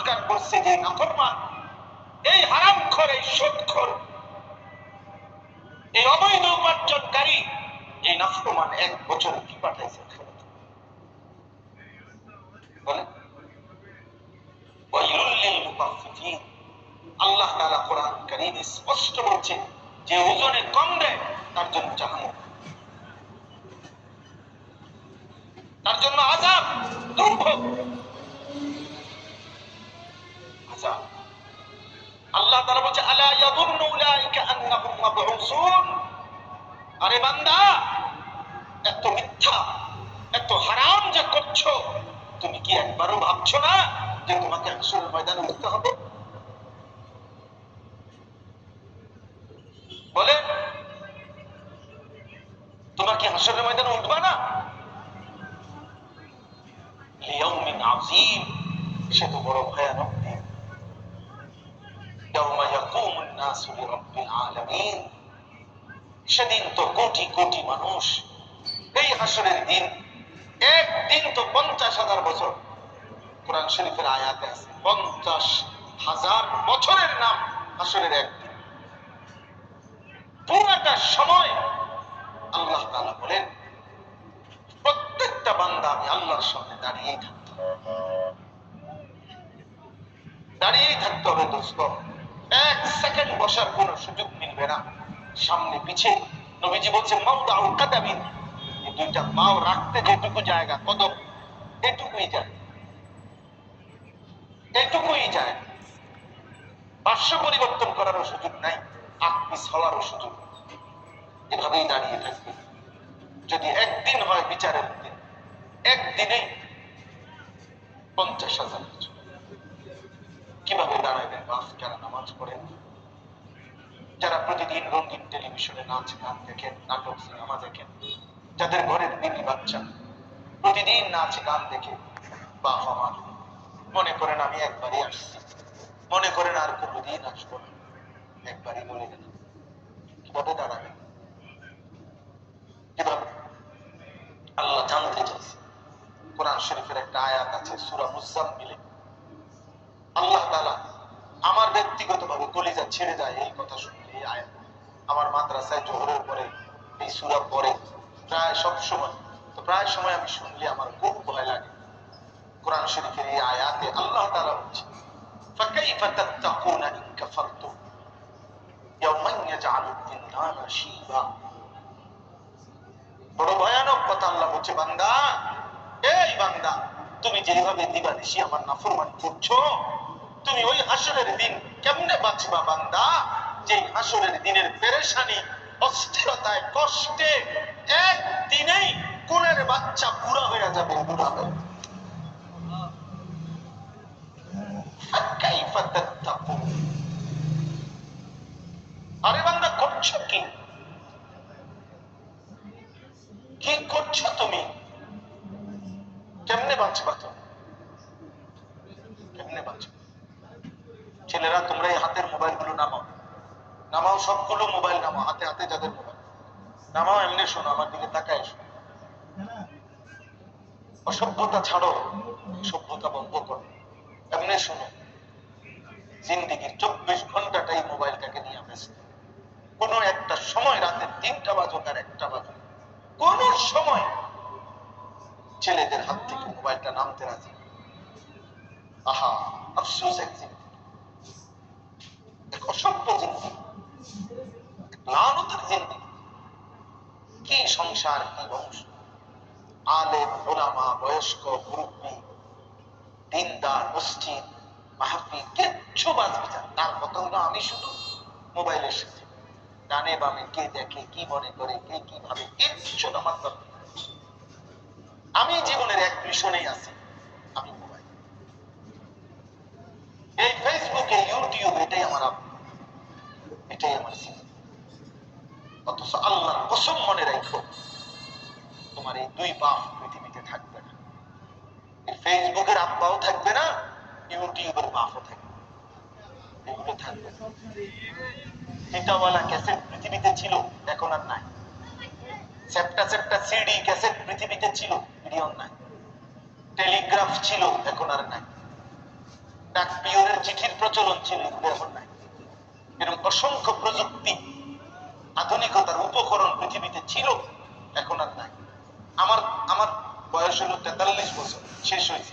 রোজগার করছে যে নাফরমান, এই হারামখোর এই সুদখোর এই অবৈধ উপার্জনকারী এই নাফরমান এক বছর কি পাঠাইছে? আল্লাহ কোরআন স্পষ্ট যে ওজনে কম দেয়, তার জন্য জাহান্নাম। তার জন্য আযাব দুর্ভোগ আযাব আল্লাহ তাআলা বলছে আলা ইয়াযুন্নু উলাইকা আন্নাহুম মাবউসুন আরে বান্দা এত মিথ্যা এত হারাম যে করছ তুমি কি একবারও ভাবছ না যে তোমাকে ময়দানে উঠতে হবে। বলে, তোমার কি হাসরের ময়দানে উঠবা না? সে তো বড় ভয়ানক সেদিন তো কোটি কোটি মানুষ এই হাসরের দিন, একদিন তো পঞ্চাশ হাজার বছর কোরআন শরীফের আয়াতে আছে, পঞ্চাশ হাজার বছরের নাম হাসরের একদিন পুরাটা সময় আল্লাহ তাআলা বলেন, প্রত্যেকটা বান্দা আমি আল্লাহর সামনে দাঁড়িয়েই থাকতে। দাঁড়িয়েই থাকতে হবে দোস্ত। এক সেকেন্ড বসার কোনো সুযোগ মিলবে না। সামনে পিছিয়ে নবীজি বলছে মাউদা কাদাবিন। এই দুইটা মাও রাখতে যেটুকু জায়গা, কদম এটুকুই যায় এটুকুই যায়। পার্শ্ব পরিবর্তন করারও সুযোগ নাই আকপিস হওয়ারও সুযোগ এভাবেই দাঁড়িয়ে থাকবে। যদি একদিন হয় বিচারের দিন, একদিনেই পঞ্চাশ হাজার বছর। কীভাবে দাঁড়াবেন বাস যারা নামাজ পড়েন, যারা প্রতিদিন রঙিন টেলিভিশনে নাচ, গান দেখেন, নাটক, সিনেমা দেখেন, যাদের ঘরের বিবি বাচ্চা, প্রতিদিন নাচ, গান দেখে বা আমার মনে করেন আমি একবারই আসছি। মনে করেন আর কোনোদিন আসব না। একবারই বলে গেলাম কীভাবে দাঁড়াবেন কীভাবে আল্লাহ জানতে চাইছে। কোরআন শরীফের একটা আয়াত আছে, সূরা মুজাম্মিলে। আল্লাহ তাআলা আমার ব্যক্তিগতভাবে কলিজা ছেড়ে যায় এই কথা শুনলে এই আয়াত। আমার মাদ্রাসায় জোহরের পরে, এই সুরা পরে, প্রায় সব সময়, তো প্রায় সময় আমি শুনলে আমার খুব ভয় লাগে। কোরআন শরীফের এই আয়াতে আল্লাহ তাআলা বলছে فكيف تتقون إن كفرتم يوما يجعل الولدان شيبا বড় ভয়ানক কথা আল্লাহ বলছে বান্দা এই বান্দা তুমি যেভাবে দিবানিশি আমার নাফরমানি করছো তুমি ওই হাসরের দিন কেমনে বাঁচবা বান্দা যে হাসরের দিনের পেরেশানি অস্থিরতায় কষ্টে একদিনেই কোনের বাচ্চা বুড়া হয়ে যাবে বুড়া হয়ে فكيف تتقون আরে বান্দা করছো কি কি করছো তুমি কেমনে বাঁচবা তুমি কেমনে বাঁচবা ছেলেরা তোমরা এই হাতের মোবাইল গুলো নামাও নামাও সবগুলো মোবাইল নামাও হাতে হাতে যাদের মোবাইল নামাও এমনি শোনো আমার দিকে তাকায় শোনো অসভ্যতা ছাড়ো সভ্যতা বন্ধ করো এমনি শোনো জিন্দিগির চব্বিশ ঘন্টাটাই মোবাইলটাকে নিয়ে ব্যস্ত। কোনো একটা সময় রাতে তিনটা বাজুক আর একটা বাজুক কোন সময় ছেলেদের হাত থেকে মোবাইলটা নামতে রাজি আহা, আফসোস এক এক অসভ্য জিন্দিগি এক লানতের জিন্দিগি কি সংসার, কি বংশ? আলেম, ওলামা, বয়স্ক, মুরব্বী দিনদার মসজিদ, মাহফিল, কিচ্ছু বাঁচবে না। তার কথা হলো আমি শুধু মোবাইলের সাথে ডানে বামে কে দেখে, কি মনে করে, কে কি ভাবে, কিচ্ছু আমার দরকার আমি জীবনের এক মিশনেই আছি। আমি মোবাইল। এই ফেসবুকে ইউটিউব এটাই আমার এটাই আমার অথচ আল্লাহর কসম মনে রাখো, তোমার এই দুই বাপ পৃথিবীতে থাকবে না এই ফেসবুকের আব্বাও থাকবে না, ইউটিউবের বাপও থাকবে এগুলো থাকবে ফিতাওয়ালা ক্যাসেট পৃথিবীতে ছিল, এখন আর নাই। সিডি ক্যাসেট পৃথিবীতে ছিল নাই। টেলিগ্রাফ ছিল, এখন আর নাই। ডাক পিওরের চিঠির প্রচলন ছিল এখন নাই। এরকম অসংখ্য প্রযুক্তি, আধুনিকতার উপকরণ পৃথিবীতে ছিল, এখন আর নাই। আমার আমার বয়স হলো তেতাল্লিশ বছর শেষ হয়েছে।